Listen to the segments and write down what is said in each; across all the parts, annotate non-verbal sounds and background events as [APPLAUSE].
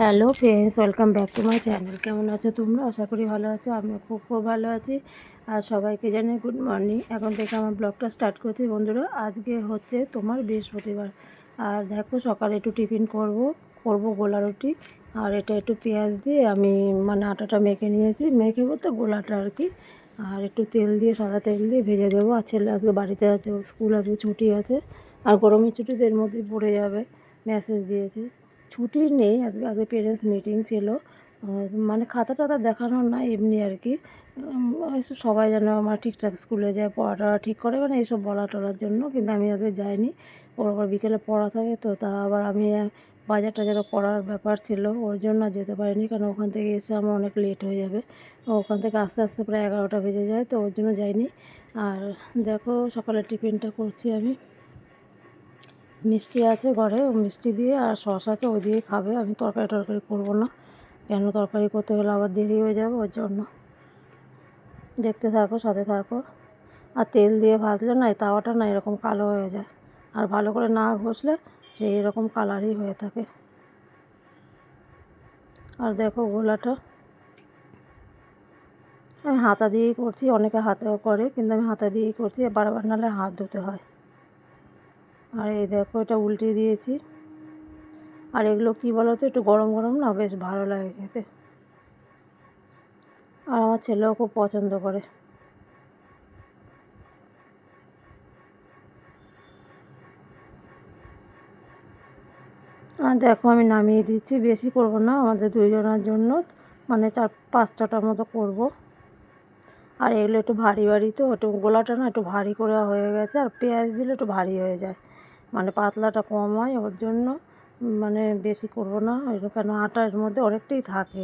Hello friends welcome back to my channel কেমন আছো তোমরা? আশা করি ভালো আছো, আমিও খুব খুব ভালো আছি। আর সবাইকে জানাই গুড মর্নিং এখন থেকে আমার ব্লগটা স্টার্ট করছি বন্ধুরা। আজকে হচ্ছে তোমার বৃহস্পতিবার। আর দেখো সকালে একটু টিফিন করব করব গোলা রুটি। আর এটা একটু পেঁয়াজ দিয়ে আমি মানে আটাটা মেখে নিয়েছি। মেখে বলতে গোলাটা আর কি। আর একটু তেল দিয়ে, সাদা তেল দিয়ে ভেজে দেবো। আর ছেলে আজকে বাড়িতে আছে, স্কুল আজকে ছুটি আছে। আর গরমের ছুটিতে এর মধ্যেই পড়ে যাবে। মেসেজ দিয়েছে। ছুটি নেই আজকে আজকে পেরেন্টস মিটিং ছিল। মানে খাতা টাতা দেখানো না, এমনি আর কি। সবাই যেন আমার ঠিকঠাক স্কুলে যায়, পড়াটা ঠিক করে মানে এইসব বলা টলার জন্য। কিন্তু আমি আজকে যাইনি। ওর আবার বিকেলে পড়া থাকে, তো তা আবার আমি বাজার টাজারও করার ব্যাপার ছিল, ওর জন্য যেতে পারিনি। কারণ ওখান থেকে এসে আমার অনেক লেট হয়ে যাবে। ওখান থেকে আস্তে আস্তে প্রায় এগারোটা বেজে যায়, তো ওর জন্য যাইনি। আর দেখো সকালে টিফিনটা করছি আমি। মিষ্টি আছে ঘরে মিষ্টি দিয়ে আর সস আছে, ওই দিয়ে খাবে। আমি তরকারি টরকারি করব না। কেন তরকারি করতে গেলে আবার দেরি হয়ে যাবে, ওর জন্য। দেখতে থাকো, সাথে থাকো। আর তেল দিয়ে ভাজলে না, এই তাওয়াটা না এরকম কালো হয়ে যায়। আর ভালো করে না ঘষলে সেই এরকম কালারই হয়ে থাকে। আর দেখো গোলাটা। আমি হাতা দিয়েই করছি, অনেকে হাতেও করে, কিন্তু আমি হাতা দিয়েই করছি, বারবার নাহলে হাত ধুতে হয়। আর এই দেখো, এটা উল্টে দিয়েছি। আর এগুলো কী বলো তো একটু গরম গরম না, বেশ ভালো লাগে খেতে। আর আমার ছেলেও খুব পছন্দ করে। আর দেখো, আমি নামিয়ে দিচ্ছি, বেশি করব না, আমাদের দুইজনের জন্য মানে চার পাঁচ ছটার মতো করব। আর এগুলো একটু ভারী ভারী তো, একটু গোলাটা না একটু ভারী করে হয়ে গেছে, আর পেঁয়াজ দিলে একটু ভারী হয়ে যায়। মানে পাতলাটা কম হয়, ওর জন্য মানে বেশি করব না। কেন? আটার মধ্যে অনেকটাই থাকে।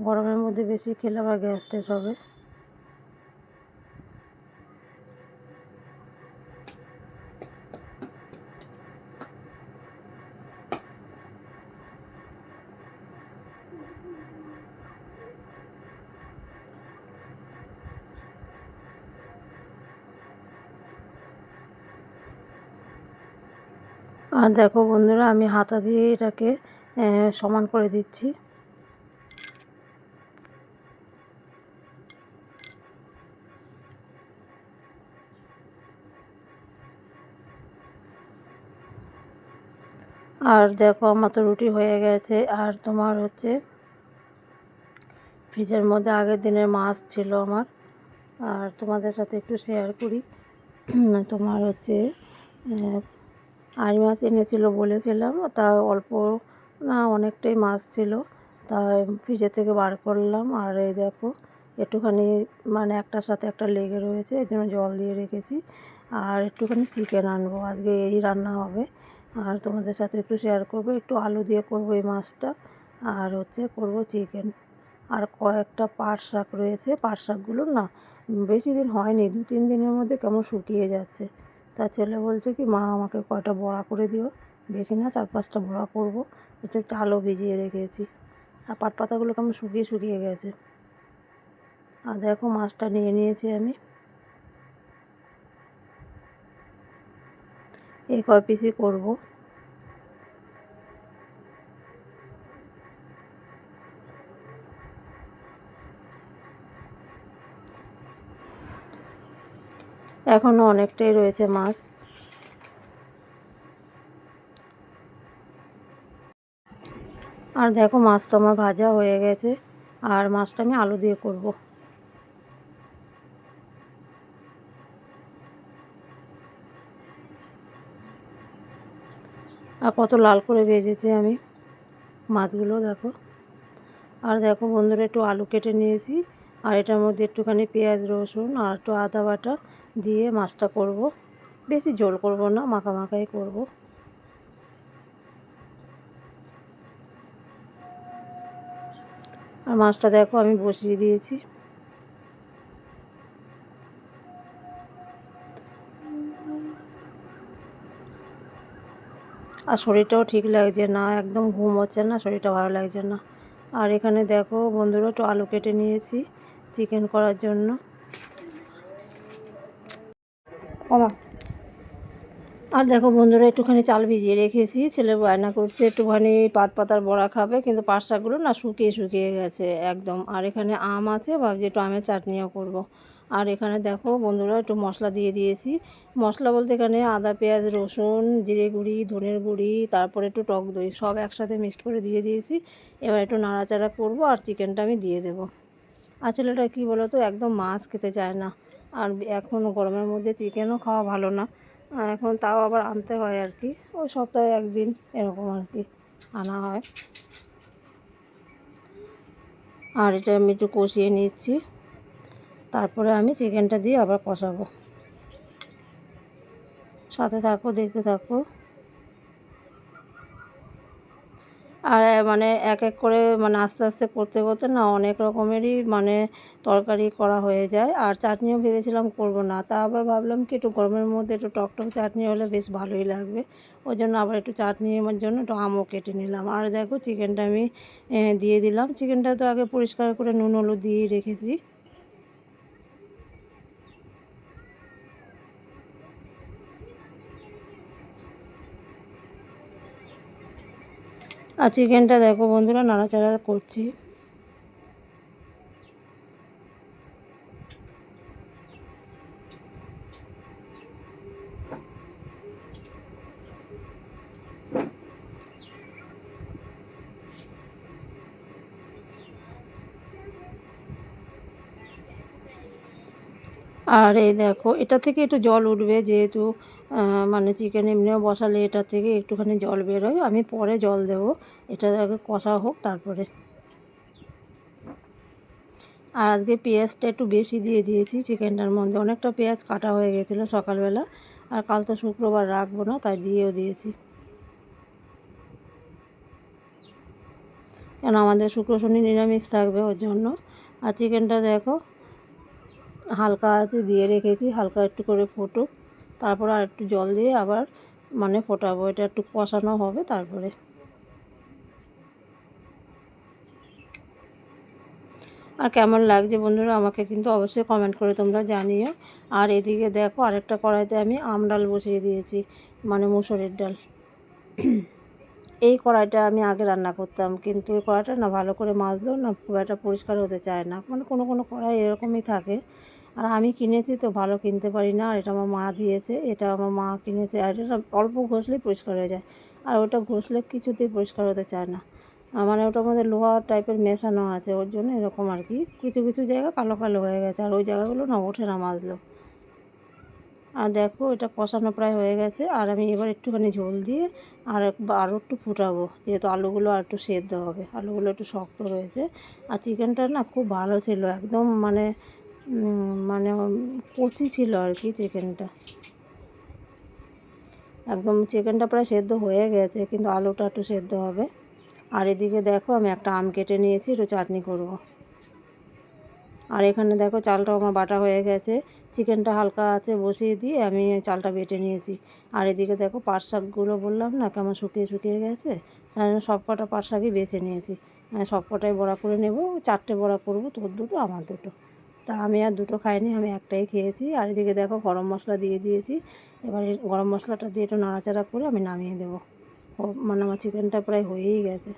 গরমের মধ্যে বেশি খেলে আবার গ্যাস ট্যাস হবে। আর দেখো বন্ধুরা, আমি হাতা দিয়ে এটাকে সমান করে দিচ্ছি। আর দেখো, আমার তো রুটি হয়ে গেছে। আর তোমার হচ্ছে, ফ্রিজের মধ্যে আগের দিনের মাছ ছিল আমার। আর তোমাদের সাথে একটু শেয়ার করি। তোমার হচ্ছে আড়ি মাছ এনেছিল বলেছিলাম, তা অল্প না অনেকটাই মাছ ছিল। তা ফ্রিজের থেকে বার করলাম, আর এই দেখো একটুখানি মানে একটার সাথে একটা লেগে রয়েছে, এর জন্য জল দিয়ে রেখেছি। আর একটুখানি চিকেন আনব, আজকে এই রান্না হবে। আর তোমাদের সাথে একটু শেয়ার করব, একটু আলু দিয়ে করব এই মাছটা, আর হচ্ছে করব চিকেন। আর কয়েকটা পাট শাক রয়েছে, পাট শাকগুলো না বেশি দিন হয়নি দু তিন দিনের মধ্যে কেমন শুকিয়ে যাচ্ছে। তা ছেলে বলছে কি, মা, আমাকে কয়টা বড়া করে দিও। বেশি না, চার পাঁচটা বড়া করব। একটু চালও ভিজিয়ে রেখেছি। আর পাট পাতাগুলো কেমন শুকিয়ে শুকিয়ে গেছে। আর দেখো মাছটা নিয়ে নিয়েছি আমি। এই কয় পিসি করব? এখনও অনেকটাই রয়েছে মাছ। আর দেখো মাছ তো আমার ভাজা হয়ে গেছে, আর মাছটা আমি আলু দিয়ে করব। আর কত লাল করে ভেজেছি আমি মাছগুলো, দেখো। আর দেখো বন্ধুরা, একটু আলু কেটে নিয়েছি। আর এটার মধ্যে একটুখানি পেঁয়াজ, রসুন আর একটু আদা বাটা দিয়ে মাছটা করব। বেশি ঝোল করব না, মাখা মাখাই করব। আর মাছটা দেখো আমি বসিয়ে দিয়েছি। আর শরীরটাও ঠিক লাগছে না, একদম ঘুম হচ্ছে না, শরীরটা ভালো লাগছে না। আর এখানে দেখো বন্ধুরা একটু আলু কেটে নিয়েছি। চিকেন করার জন্য। আর দেখো বন্ধুরা, একটুখানি চাল ভিজিয়ে রেখেছি। ছেলে বায়না করছে, একটুখানি পাট পাতার বড়া খাবে, কিন্তু পাট শাকগুলো না শুকিয়ে শুকিয়ে গেছে একদম। আর এখানে আম আছে, ভাবছি একটু আমের চাটনিও করব। আর এখানে দেখো বন্ধুরা, একটু মশলা দিয়ে দিয়েছি। মশলা বলতে এখানে আদা, পেঁয়াজ, রসুন, জিরে গুঁড়ি, ধনের গুঁড়ি, তারপরে একটু টক দই, সব একসাথে মিক্সড করে দিয়ে দিয়েছি। এবার একটু নাড়াচাড়া করব আর চিকেনটা আমি দিয়ে দেবো। ছেলেটা কী বলো তো একদম মাছ খেতে চায় না। আর এখন গরমের মধ্যে চিকেনও খাওয়া ভালো না। এখন তাও আবার আনতে হয় আর কি। ওই সপ্তাহে একদিন এরকম আর কি আনা হয়। আর এটা আমি একটু কষিয়ে নিচ্ছি। তারপরে আমি চিকেনটা দিয়ে আবার কষাবো। সাথে থাকো, দেখতে থাকো। আর মানে এক এক করে মানে আস্তে আস্তে করতে করতে না অনেক রকমেরই মানে তরকারি করা হয়ে যায়। আর চাটনিও ভেবেছিলাম করব না। তা আবার ভাবলাম কি একটু গরমের মধ্যে একটু টকটক টক চাটনি হলে বেশ ভালোই লাগবে। ওই জন্য আবার একটু চাটনি আমার জন্য একটু আমও কেটে নিলাম। আর দেখো, চিকেনটা আমি দিয়ে দিলাম। চিকেনটা তো আগে পরিষ্কার করে নুন, হলুদ দিয়ে রেখেছি। আর চিকেনটা দেখো বন্ধুরা, নাড়াচাড়া করছি। আর এই দেখো, এটা থেকে একটু জল উঠবে যেহেতু মানে চিকেন এমনিও বসালে এটা থেকে একটুখানি জল বেরোয়। আমি পরে জল দেব। এটা আগে কষা হোক, তারপরে। আর আজকে পেঁয়াজটা একটু বেশি দিয়ে দিয়েছি চিকেনটার মধ্যে। অনেকটা পেঁয়াজ কাটা হয়ে গেছিল সকালবেলা। আর কাল তো শুক্রবার রাখব না, তাই দিয়েও দিয়েছি। কেন, আমাদের শুক্র, শনি নিরামিষ থাকবে ওর জন্য। আর চিকেনটা দেখো, হালকা আছে, দিয়ে রেখেছি, হালকা একটু করে ফুটুক। তারপর আর একটু জল দিয়ে আবার মানে ফোটাবো। এটা একটু কষানো হবে তারপরে। আর কেমন লাগছে বন্ধুরা আমাকে কিন্তু অবশ্যই কমেন্ট করে তোমরা জানিও। আর এদিকে দেখো আরেকটা কড়াইতে আমি আম ডাল বসিয়ে দিয়েছি মানে মুসুরের ডাল। এই কড়াইটা আমি আগে রান্না করতাম, কিন্তু এই কড়াইটা না ভালো করে মাজলেও না খুব একটা পরিষ্কার হতে চায় না। মানে কোনো কোনো কড়াই এরকমই থাকে। আর আমি কিনেছি তো ভালো কিনতে পারি না, আর এটা আমার মা দিয়েছে, এটা আমার মা কিনেছে, আর এটা অল্প ঘষলেই পরিষ্কার হয়ে যায়। আর ওটা ঘষলে কিছুতেই পরিষ্কার হতে চায় না। মানে ওটার মধ্যে লোহা টাইপের মেশানো আছে, ওর জন্য এরকম আর কি। কিছু কিছু জায়গা কালো কালো হয়ে গেছে, আর ওই জায়গাগুলো না ওঠে না মাজলেও। আর দেখো, এটা কষানো প্রায় হয়ে গেছে, আর আমি এবার একটুখানি ঝোল দিয়ে আর আরও একটু ফুটাবো, যেহেতু আলুগুলো আর একটু সেদ্ধ হবে। আলুগুলো একটু শক্ত রয়েছে। আর চিকেনটা না খুব ভালো ছিল, একদম মানে মানে কচি ছিল আর কি চিকেনটা। একদম চিকেনটা প্রায় সেদ্ধ হয়ে গেছে, কিন্তু আলুটা একটু সেদ্ধ হবে। আর এদিকে দেখো, আমি একটা আম কেটে নিয়েছি, একটু চাটনি করব। আর এখানে দেখো, চালটাও আমার বাটা হয়ে গেছে। চিকেনটা হালকা আছে, বসিয়ে দিয়ে আমি চালটা বেটে নিয়েছি। আর এদিকে দেখো, পাট শাকগুলো বললাম না, কেমন শুকিয়ে শুকিয়ে গেছে? তাই সব কটা পাট শাকই বেছে নিয়েছি। সব কটাই বড়া করে নেব, চারটে বড়া করব, তোর দুটো, আমার দুটো। তা আমি আর দুটো খাইনি, আমি একটাই খেয়েছি। আর এদিকে দেখো গরম মশলা দিয়ে দিয়েছি। এবার গরম মশলাটা দিয়ে একটু নাড়াচাড়া করে আমি নামিয়ে দেবো। মানে আমার চিকেনটা প্রায় হয়েই গেছে।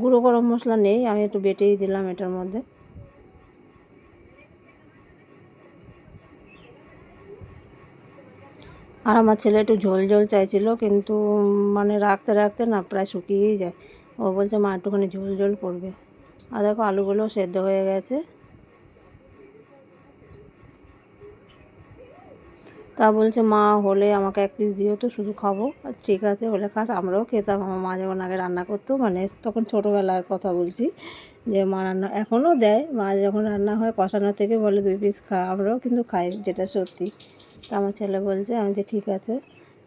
গুঁড়ো গরম মশলা নেই, আমি একটু বেটেই দিলাম এটার মধ্যে। আর আমার ছেলে একটু ঝোল ঝোল চাইছিল, কিন্তু মানে রাখতে রাখতে না প্রায় শুকিয়েই যায়। ও বলছে, মা, একটুখানি ঝোল ঝোল করবে। আর দেখো আলুগুলো সেদ্ধ হয়ে গেছে। তা বলছে, মা, হলে আমাকে এক পিস দিও তো, শুধু খাব। ঠিক আছে, হলে খাস, আমরাও খেতাম। আমার মা যখন আগে রান্না করতো মানে তখন ছোটোবেলার কথা বলছি যে, মা রান্না এখনও দেয়? মা যখন রান্না হয়, কষানো থেকে বলে, দুই পিস খা। আমরাও কিন্তু খাই, যেটা সত্যি। তা আমার ছেলে বলছে, আমি যে ঠিক আছে,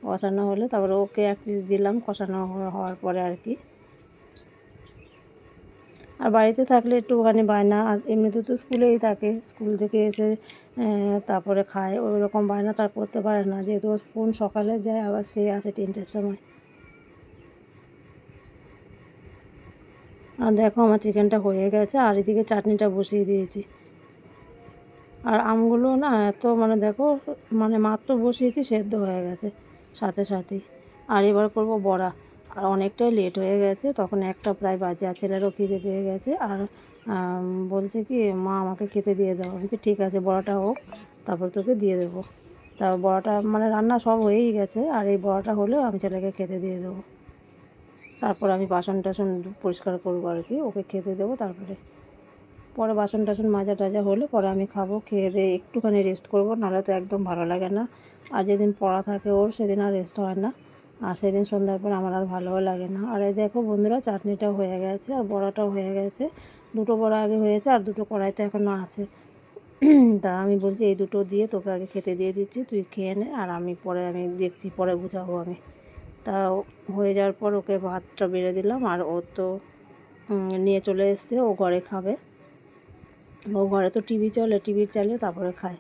কষানো হলে। তারপরে ওকে এক পিস দিলাম, কষানো হওয়ার পরে আর কি। আর বাড়িতে থাকলে একটুখানি বায়না, আর এমনিতে তো স্কুলেই থাকে। স্কুল থেকে এসে তারপরে খায় ওই রকম বায়না তার করতে পারে না। যেহেতু কোন সকালে যায়, আবার সে আসে তিনটের সময়। আর দেখো আমার চিকেনটা হয়ে গেছে, আর এদিকে চাটনিটা বসিয়ে দিয়েছি। আর আমগুলো না এত মানে দেখো মানে মাত্র বসিয়েছি, সেদ্ধ হয়ে গেছে, সাথে সাথেই। আর এবার করব বড়া। আর অনেকটাই লেট হয়ে গেছে। তখন একটা প্রায় বাজে আর ছেলেরও খিদে পেয়ে গেছে। আর বলছে কি, মা, আমাকে খেতে দিয়ে দাও। আমি ঠিক আছে, বড়াটা হোক, তারপর তোকে দিয়ে দেবো। তারপর বড়াটা মানে রান্না সব হয়েই গেছে। আর এই বড়াটা হলেও আমি ছেলেকে খেতে দিয়ে দেবো। তারপর আমি বাসন টাসন পরিষ্কার করব আর কি। ওকে খেতে দেবো তারপরে। পরে বাসন টাসন মাজা টাজা হলে পরে আমি খাব, খেয়ে দিয়ে একটুখানি রেস্ট করব। নাহলে তো একদম ভালো লাগে না। আর যেদিন পড়া থাকে ওর, সেদিন আর রেস্ট হয় না। আর সেদিন সন্ধ্যার পর আমার আর ভালোও লাগে না। আর এই দেখো বন্ধুরা, চাটনিটাও হয়ে গেছে আর বড়াটাও হয়ে গেছে। দুটো বড়া আগে হয়েছে আর দুটো কড়াইতে এখনও আছে। [CLEARS THROAT] তা আমি বলছি এই দুটো দিয়ে তোকে আগে খেতে দিয়ে দিচ্ছি, তুই খেয়ে নে আর আমি পরে, আমি দেখছি পরে গুছাবো আমি। তা হয়ে যাওয়ার পর ওকে ভাতটা বেড়ে দিলাম আর ও তো নিয়ে চলে এসছে, ও ঘরে খাবে। ও ঘরে তো টিভি চলে টিভি চালিয়ে তারপরে খায়।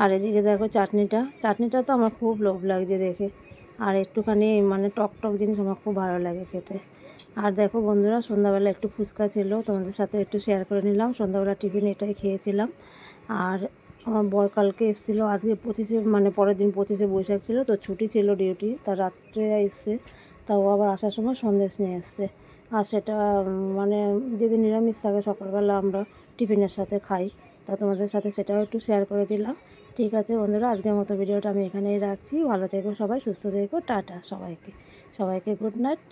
আর এদিকে দেখো চাটনিটা। চাটনিটা তো আমার খুব লোভ লাগছে দেখে। আর একটুখানি মানে টক টক জিনিস আমার খুব ভালো লাগে খেতে। আর দেখো বন্ধুরা, সন্ধ্যাবেলা একটু ফুচকা ছিল, তোমাদের সাথে একটু শেয়ার করে নিলাম। সন্ধ্যাবেলা টিফিন এটাই খেয়েছিলাম। আর আমার বর কালকে এসেছিল, আজকে পঁচিশে মানে পরের দিন পঁচিশে বৈশাখ ছিল, তো ছুটি ছিল ডিউটি তা রাত্রে এসছে। তা ও আবার আসার সময় সন্দেশ নিয়ে এসছে। আর সেটা মানে যেদিন নিরামিষ থাকে সকালবেলা আমরা টিফিনের সাথে খাই। তা তোমাদের সাথে সেটাও একটু শেয়ার করে দিলাম। ঠিক আছে বন্ধুরা, আজকের মতো ভিডিওটা আমি এখানেই রাখছি। ভালো থেকো সবাই, সুস্থ থেকো, টাটা সবাইকে। সবাইকে গুড নাইট।